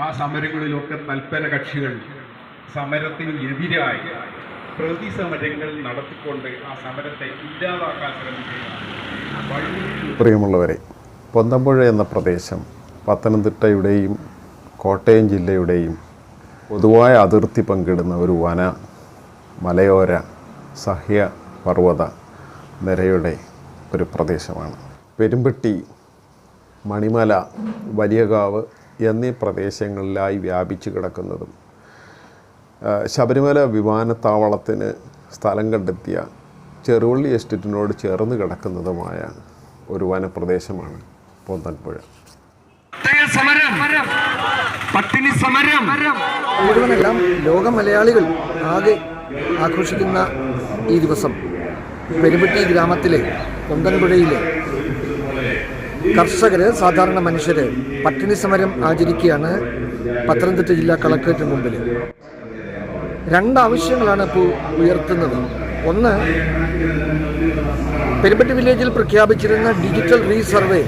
ആ സമരങ്ങളിലൊക്കെ തൽപര കക്ഷികൾ സമരത്തിന് എതിരായി പ്രതിസമരങ്ങൾ നടത്തിക്കൊണ്ട് ആ സമരത്തെ ഇല്ലാതാക്കാൻ ശ്രമിക്കുകയാണ്. പ്രിയമുള്ളവരെ പൊന്തമ്പുഴ എന്ന പ്രദേശം പത്തനംതിട്ടയുടെയും കോട്ടയം ജില്ലയുടെയും പൊതുവായ അതിർത്തി പങ്കിടുന്ന ഒരു വന മലയോര സഹ്യ പർവത നിരയുടെ ഒരു പ്രദേശമാണ്. പെരുമ്പട്ടി മണിമല വലിയകാവ് എന്നീ പ്രദേശങ്ങളിലായി വ്യാപിച്ചു കിടക്കുന്നതും ശബരിമല വിമാനത്താവളത്തിന് സ്ഥലം കണ്ടെത്തിയ ചെറുവള്ളി എസ്റ്റേറ്റിനോട് ചേർന്ന് കിടക്കുന്നതുമായ ഒരു വനപ്രദേശമാണ് പൊന്തൻപുഴ. സമരം. പട്ടിണി സമരം. മുഴുവനെല്ലാം ലോക മലയാളികൾ ആകെ ആഘോഷിക്കുന്ന ഈ ദിവസം. പെരുമ്പട്ടി ഗ്രാമത്തിലെ പൊന്തൻപുഴയിലെ കർഷകര് സാധാരണ മനുഷ്യര് പട്ടിണി സമരം ആചരിക്കുകയാണ് പത്തനംതിട്ട ജില്ലാ കളക്ടറേറ്റിന് മുമ്പിൽ രണ്ടാവശ്യങ്ങളാണ് ഇപ്പോൾ ഉയർത്തുന്നത്. ഒന്ന് പെരുമ്പറ്റ് വില്ലേജിൽ പ്രഖ്യാപിച്ചിരുന്ന ഡിജിറ്റൽ റീസർവേ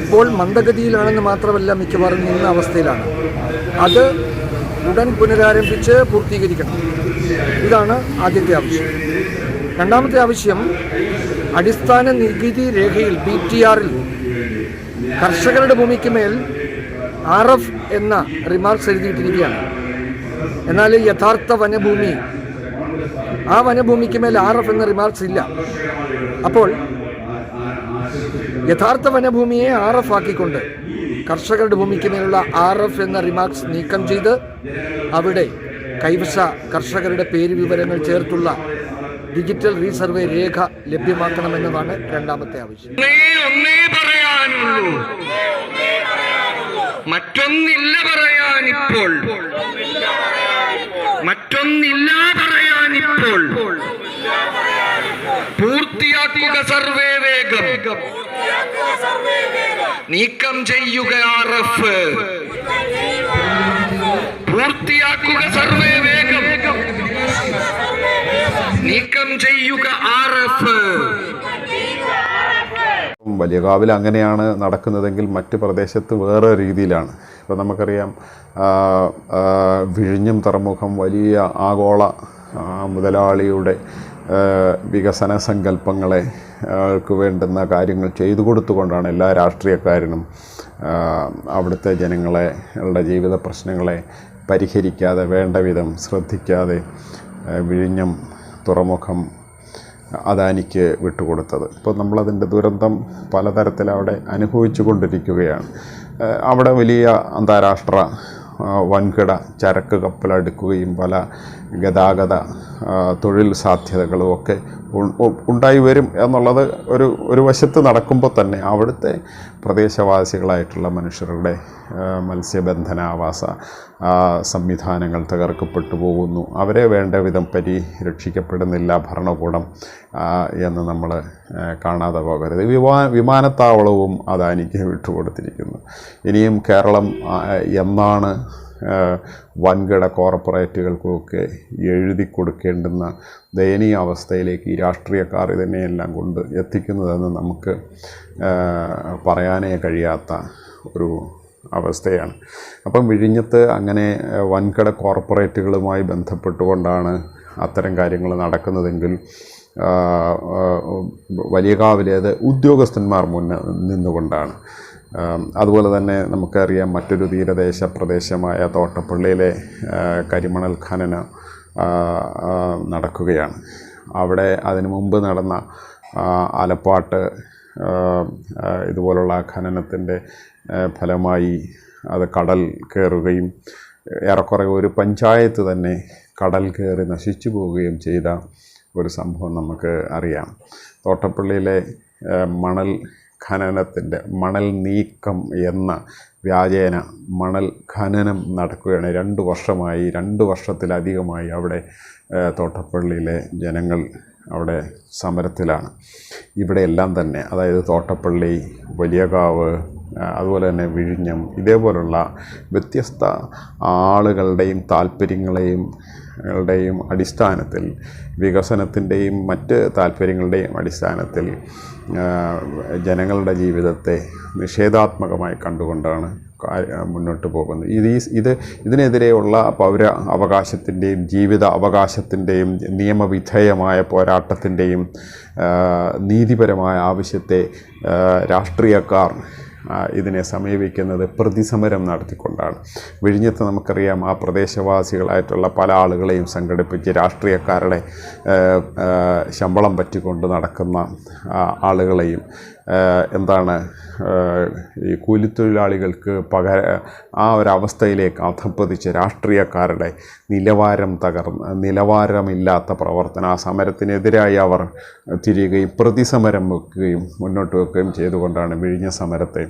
ഇപ്പോൾ മന്ദഗതിയിലാണെന്ന് മാത്രമല്ല മിക്കവാറും നിന്ന അവസ്ഥയിലാണ്. അത് ഉടൻ പുനരാരംഭിച്ച് പൂർത്തീകരിക്കണം. ഇതാണ് ആദ്യത്തെ ആവശ്യം. രണ്ടാമത്തെ ആവശ്യം അടിസ്ഥാന നികുതി രേഖയിൽ ബി ടി ആറിൽ കർഷകരുടെ ഭൂമിക്ക് മേൽ ആർ എഫ് എന്ന റിമാർക്സ് എഴുതിയിട്ടിരിക്കുകയാണ്. എന്നാൽ യഥാർത്ഥ വനഭൂമി ആ വനഭൂമിക്ക് മേൽ ആർ എഫ് എന്ന റിമാർക്സ് ഇല്ല. അപ്പോൾ യഥാർത്ഥ വനഭൂമിയെ ആർ എഫ് ആക്കിക്കൊണ്ട് കർഷകരുടെ ഭൂമിക്ക് മേലുള്ള ആർ എഫ് എന്ന റിമാർക്സ് നീക്കം ചെയ്ത് അവിടെ കൈവശ കർഷകരുടെ പേര് വിവരങ്ങൾ ചേർത്തുള്ള ഡിജിറ്റൽ റീസർവേ രേഖ ലഭ്യമാക്കണമെന്നതാണ് രണ്ടാമത്തെ ആവശ്യം. ഒന്നേ പറയാനുള്ളൂ. മറ്റൊന്നില്ല പറയാനിപ്പോൾ. മറ്റൊന്നില്ല പറയാനിപ്പോൾ. പൂർത്തിയാക്കുക സർവേ വേഗം. നീക്കം ചെയ്യുക ആർ എഫ്. പൂർത്തിയാക്കുക സർവേ നീക്കം ചെയ്യുക ആർ എഫ് അങ്ങനെയാണ് നടക്കുന്നതെങ്കിൽ മറ്റ് പ്രദേശത്ത് വേറെ രീതിയിലാണ്. ഇപ്പോൾ നമുക്കറിയാം വിഴിഞ്ഞം തുറമുഖം വലിയ ആഗോള മുതലാളിയുടെ വികസന സങ്കല്പങ്ങളെ വേണ്ടുന്ന കാര്യങ്ങൾ ചെയ്തു കൊടുത്തുകൊണ്ടാണ് എല്ലാ രാഷ്ട്രീയക്കാരനും അവിടുത്തെ ജനങ്ങളെ ജീവിത പ്രശ്നങ്ങളെ പരിഹരിക്കാതെ വേണ്ട വിധം ശ്രദ്ധിക്കാതെ വിഴിഞ്ഞം തുറമുഖം അദാനിക്ക് വിട്ടുകൊടുത്തത്. ഇപ്പോൾ നമ്മളതിന്റെ ദുരന്തം പലതരത്തിൽ അവിടെ അനുഭവിച്ചു കൊണ്ടിരിക്കുകയാണ്. അവിടെ വലിയ അന്താരാഷ്ട്ര വൻകിട ചരക്ക് കപ്പലടുക്കുകയും പല ഗതാഗത തൊഴിൽ സാധ്യതകളും ഒക്കെ ഉണ്ടായി വരും എന്നുള്ളത് ഒരു ഒരു വശത്ത് നടക്കുമ്പോൾ തന്നെ അവിടുത്തെ പ്രദേശവാസികളായിട്ടുള്ള മനുഷ്യരുടെ മത്സ്യബന്ധന ആവാസ ആ, സംവിധാനങ്ങൾ തകർക്കപ്പെട്ടു പോകുന്നു. അവരെ വേണ്ട വിധം പരിരക്ഷിക്കപ്പെടുന്നില്ല ഭരണകൂടം എന്ന് നമ്മൾ കാണാതെ പോകരുത്. വിമാ വിമാനത്താവളവും അദാനിക്ക് വിട്ടുകൊടുത്തിരിക്കുന്നു. ഇനിയും കേരളം എന്നാണ് വൻകിട കോർപ്പറേറ്റുകൾക്കുമൊക്കെ എഴുതി കൊടുക്കേണ്ടുന്ന ദയനീയ അവസ്ഥയിലേക്ക് ഈ രാഷ്ട്രീയക്കാർ ഇതിനെയെല്ലാം കൊണ്ട് എത്തിക്കുന്നതെന്ന് നമുക്ക് പറയാനേ കഴിയാത്ത ഒരു അവസ്ഥയാണ്. അപ്പം വിഴിഞ്ഞത്ത് അങ്ങനെ വൻകിട കോർപ്പറേറ്റുകളുമായി ബന്ധപ്പെട്ടുകൊണ്ടാണ് അത്തരം കാര്യങ്ങൾ നടക്കുന്നതെങ്കിൽ വലിയ കാവിലേത് ഉദ്യോഗസ്ഥന്മാർ മുന്നിൽ നിന്നുകൊണ്ടാണ്. അതുപോലെ തന്നെ നമുക്കറിയാം മറ്റൊരു തീരദേശ പ്രദേശമായ തോട്ടപ്പള്ളിയിലെ കരിമണൽ ഖനന നടക്കുകയാണ്. അവിടെ അതിനു മുമ്പ് നടന്ന ആലപ്പാട്ട് ഇതുപോലുള്ള ഖനനത്തിന്റെ ഫലമായി അത് കടൽ കയറുകയും ഏറെക്കുറെ ഒരു പഞ്ചായത്ത് തന്നെ കടൽ കയറി നശിച്ചു പോവുകയും ചെയ്ത ഒരു സംഭവം നമുക്ക് അറിയാം. തോട്ടപ്പള്ളിയിലെ മണൽ ഖനനത്തിന്റെ മണൽ നീക്കം എന്ന വ്യാജേന മണൽ ഖനനം നടക്കുകയാണ്. രണ്ട് വർഷമായി രണ്ട് വർഷത്തിലധികമായി അവിടെ തോട്ടപ്പള്ളിയിലെ ജനങ്ങൾ അവിടെ സമരത്തിലാണ്. ഇവിടെയെല്ലാം തന്നെ അതായത് തോട്ടപ്പള്ളി വലിയകാവ് അതുപോലെ തന്നെ വിഴിഞ്ഞം ഇതേപോലുള്ള വ്യത്യസ്ത ആളുകളുടെയും താല്പര്യങ്ങളെയും ങ്ങളുടെയും അടിസ്ഥാനത്തിൽ വികസനത്തിന്റെയും മറ്റ് താല്പര്യങ്ങളുടെയും അടിസ്ഥാനത്തിൽ ജനങ്ങളുടെ ജീവിതത്തെ നിഷേധാത്മകമായി കണ്ടുകൊണ്ടാണ് മുന്നോട്ട് പോകുന്നത്. ഇത് ഇത് ഇതിനെതിരെയുള്ള പൗര അവകാശത്തിന്റെയും ജീവിത അവകാശത്തിന്റെയും നിയമവിധേയമായ പോരാട്ടത്തിന്റെയും നീതിപരമായ ആവശ്യത്തെ രാഷ്ട്രീയക്കാർ ഇതിനെ സമീപിക്കുന്നത് പ്രതിസമരം നടത്തിക്കൊണ്ടാണ്. വിഴിഞ്ഞത്ത് നമുക്കറിയാം ആ പ്രദേശവാസികളായിട്ടുള്ള പല ആളുകളെയും സംഘടിപ്പിച്ച് രാഷ്ട്രീയക്കാരുടെ ശമ്പളം പറ്റിക്കൊണ്ട് നടക്കുന്ന ആളുകളെയും എന്താണ് ഈ കൂലിത്തൊഴിലാളികൾക്ക് പകര ആ ഒരവസ്ഥയിലേക്ക് അധപ്പതിച്ച് രാഷ്ട്രീയക്കാരുടെ നിലവാരം തകർന്ന് നിലവാരമില്ലാത്ത പ്രവർത്തനം ആ സമരത്തിനെതിരായി അവർ തിരിയുകയും പ്രതിസമരം വെക്കുകയും മുന്നോട്ട് വെക്കുകയും ചെയ്തുകൊണ്ടാണ് വിഴിഞ്ഞ സമരത്തെ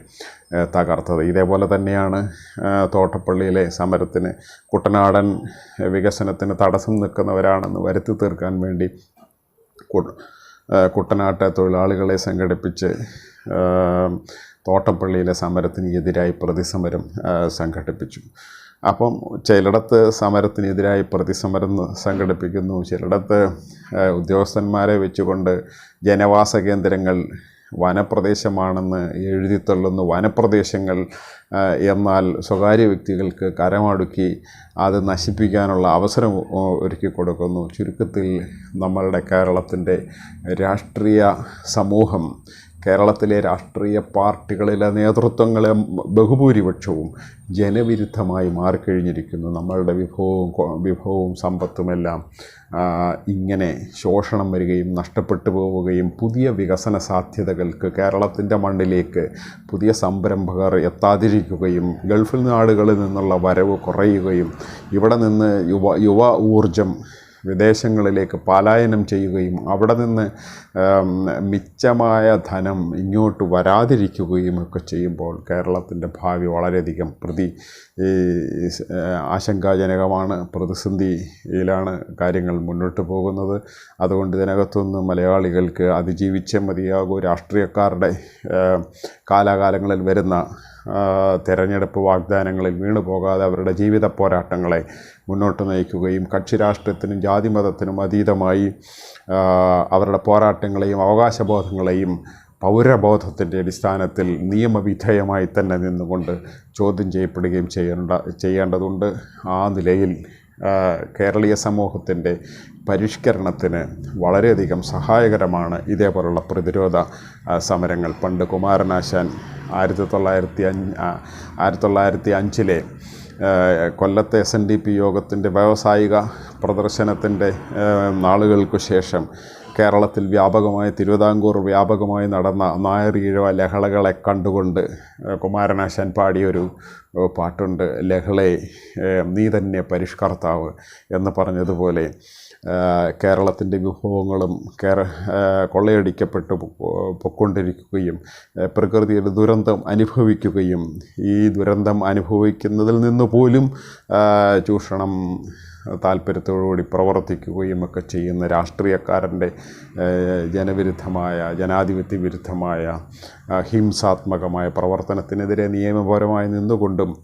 തകർത്തത്. ഇതേപോലെ തന്നെയാണ് തോട്ടപ്പള്ളിയിലെ സമരത്തിന് കുട്ടനാടൻ വികസനത്തിന് തടസ്സം നിൽക്കുന്നവരാണെന്ന് വരുത്തി തീർക്കാൻ വേണ്ടി കുട്ടനാട്ടെ തൊഴിലാളികളെ സംഘടിപ്പിച്ച് തോട്ടപ്പള്ളിയിലെ സമരത്തിനെതിരായി പ്രതിസമരം സംഘടിപ്പിച്ചു. അപ്പം ചിലയിടത്ത് സമരത്തിനെതിരായി പ്രതിസമരം സംഘടിപ്പിക്കുന്നു. ചിലയിടത്ത് ഉദ്യോഗസ്ഥന്മാരെ വെച്ചുകൊണ്ട് ജനവാസ കേന്ദ്രങ്ങൾ വനപ്രദേശമാണെന്ന് എഴുതിത്തള്ളുന്നു വനപ്രദേശങ്ങൾ എന്നാൽ സ്വകാര്യ വ്യക്തികൾക്ക് കരമടുക്കി അത് നശിപ്പിക്കാനുള്ള അവസരം ഒരുക്കി കൊടുക്കുന്നു. ചുരുക്കത്തിൽ നമ്മളുടെ കേരളത്തിന്റെ രാഷ്ട്രീയ സമൂഹം കേരളത്തിലെ രാഷ്ട്രീയ പാർട്ടികളിലെ നേതൃത്വങ്ങളെ ബഹുഭൂരിപക്ഷവും ജനവിരുദ്ധമായി മാറിക്കഴിഞ്ഞിരിക്കുന്നു. നമ്മളുടെ വിഭവവും വിഭവവും സമ്പത്തുമെല്ലാം ഇങ്ങനെ ശോഷണം വരികയും നഷ്ടപ്പെട്ടു പോവുകയും പുതിയ വികസന സാധ്യതകൾക്ക് കേരളത്തിന്റെ മണ്ണിലേക്ക് പുതിയ സംരംഭകർ എത്താതിരിക്കുകയും ഗൾഫിൽ നാടുകളിൽ നിന്നുള്ള വരവ് കുറയുകയും ഇവിടെ നിന്ന് യുവ യുവ ഊർജം വിദേശങ്ങളിലേക്ക് പലായനം ചെയ്യുകയും അവിടെ നിന്ന് മിച്ചമായ ധനം ഇങ്ങോട്ട് വരാതിരിക്കുകയും ഒക്കെ ചെയ്യുമ്പോൾ കേരളത്തിന്റെ ഭാവി വളരെയധികം പ്രതി ആശങ്കാജനകമാണ്. പ്രതിസന്ധിയിലാണ് കാര്യങ്ങൾ മുന്നോട്ട് പോകുന്നത്. അതുകൊണ്ട് ഇതിനകത്തുനിന്ന് മലയാളികൾക്ക് അതിജീവിച്ച മതിയാകൂ. രാഷ്ട്രീയക്കാരുടെ കാലാകാലങ്ങളിൽ വരുന്ന തെരഞ്ഞെടുപ്പ് വാഗ്ദാനങ്ങളിൽ വീണു പോകാതെ അവരുടെ ജീവിത പോരാട്ടങ്ങളെ മുന്നോട്ട് നയിക്കുകയും കക്ഷി രാഷ്ട്രീയത്തിനും ജാതിമതത്തിനും അതീതമായി അവരുടെ പോരാട്ടങ്ങളെയും അവകാശബോധങ്ങളെയും പൗരബോധത്തിന്റെ അടിസ്ഥാനത്തിൽ നിയമവിധേയമായി തന്നെ നിന്നുകൊണ്ട് ചോദ്യം ചെയ്യപ്പെടുകയും ചെയ്യേണ്ട ചെയ്യേണ്ടതുണ്ട്. ആ നിലയിൽ കേരളീയ സമൂഹത്തിന്റെ പരിഷ്കരണത്തിന് വളരെയധികം സഹായകരമാണ് ഇതേപോലുള്ള പ്രതിരോധ സമരങ്ങൾ. പണ്ട് കുമാരനാശാൻ ആയിരത്തി തൊള്ളായിരത്തി അഞ്ച് ആയിരത്തി തൊള്ളായിരത്തി അഞ്ചിലെ കൊല്ലത്തെ എസ് എൻ ഡി പി യോഗത്തിന്റെ വ്യാവസായിക പ്രദർശനത്തിന്റെ നാളുകൾക്ക് ശേഷം കേരളത്തിൽ വ്യാപകമായി തിരുവിതാംകൂർ വ്യാപകമായി നടന്ന നായർ ഈഴവ ലഹളകളെ കണ്ടുകൊണ്ട് കുമാരനാശാൻ പാടിയൊരു പാട്ടുണ്ട്. ലഹളെ നീ തന്നെ പരിഷ്കർത്താവ് എന്ന് പറഞ്ഞതുപോലെ കേരളത്തിന്റെ വിഭവങ്ങളും കേര കൊള്ളയടിക്കപ്പെട്ട് പൊക്കൊണ്ടിരിക്കുകയും പ്രകൃതിയുടെ ദുരന്തം അനുഭവിക്കുകയും ഈ ദുരന്തം അനുഭവിക്കുന്നതിൽ നിന്ന് പോലും ചൂഷണം താല്പര്യത്തോടുകൂടി പ്രവർത്തിക്കുകയും ഒക്കെ ചെയ്യുന്ന രാഷ്ട്രീയക്കാരന്റെ ജനവിരുദ്ധമായ ജനാധിപത്യ വിരുദ്ധമായ ഹിംസാത്മകമായ പ്രവർത്തനത്തിനെതിരെ നിയമപരമായി നിന്നുകൊണ്ടും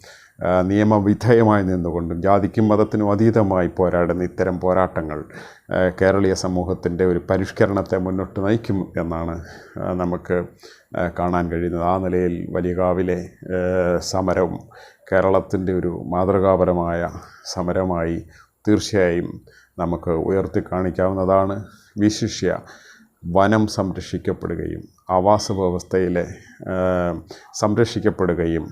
നിയമവിധേയമായി നിന്നുകൊണ്ടും ജാതിക്കും മതത്തിനും അതീതമായി പോരാടുന്ന ഇത്തരം പോരാട്ടങ്ങൾ കേരളീയ സമൂഹത്തിന്റെ ഒരു പരിഷ്കരണത്തെ മുന്നോട്ട് നയിക്കും എന്നാണ് നമുക്ക് കാണാൻ കഴിയുന്നത്. ആ നിലയിൽ വലിയകാവിലെ സമരവും കേരളത്തിന്റെ ഒരു മാതൃകാപരമായ സമരമായി തീർച്ചയായും നമുക്ക് ഉയർത്തി കാണിക്കാവുന്നതാണ്. വിശിഷ്യ വനം സംരക്ഷിക്കപ്പെടുകയും ആവാസ വ്യവസ്ഥയിലെ സംരക്ഷിക്കപ്പെടുകയും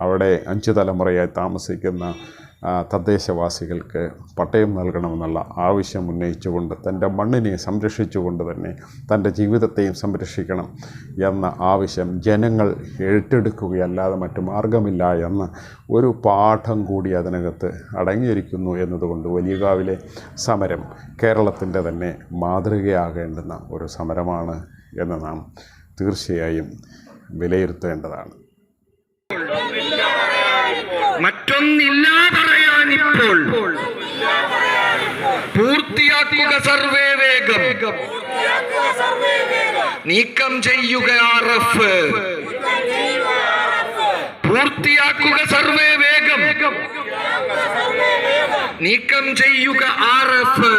അവിടെ അഞ്ച് തലമുറയായി താമസിക്കുന്ന തദ്ദേശവാസികൾക്ക് പട്ടയം നൽകണമെന്നുള്ള ആവശ്യം ഉന്നയിച്ചുകൊണ്ട് തന്റെ മണ്ണിനെ സംരക്ഷിച്ചുകൊണ്ട് തന്നെ തന്റെ ജീവിതത്തെയും സംരക്ഷിക്കണം എന്ന ആവശ്യം ജനങ്ങൾ ഏറ്റെടുക്കുകയല്ലാതെ മറ്റു മാർഗമില്ല എന്ന് ഒരു പാഠം കൂടി അതിനകത്ത് അടങ്ങിയിരിക്കുന്നു എന്നതുകൊണ്ട് വലിയകാവിലെ സമരം കേരളത്തിന്റെ തന്നെ മാതൃകയാകേണ്ടുന്ന ഒരു സമരമാണ് എന്ന് നാം തീർച്ചയായും വിലയിരുത്തേണ്ടതാണ്. മറ്റൊന്നില്ല പറയാനിപ്പോൾ പൂർത്തിയാക്കുക സർവേ വേഗം. നീക്കം ചെയ്യുക ആർ എഫ് പൂർത്തിയാക്കുക സർവേ വേഗം. നീക്കം ചെയ്യുക ആർ എഫ്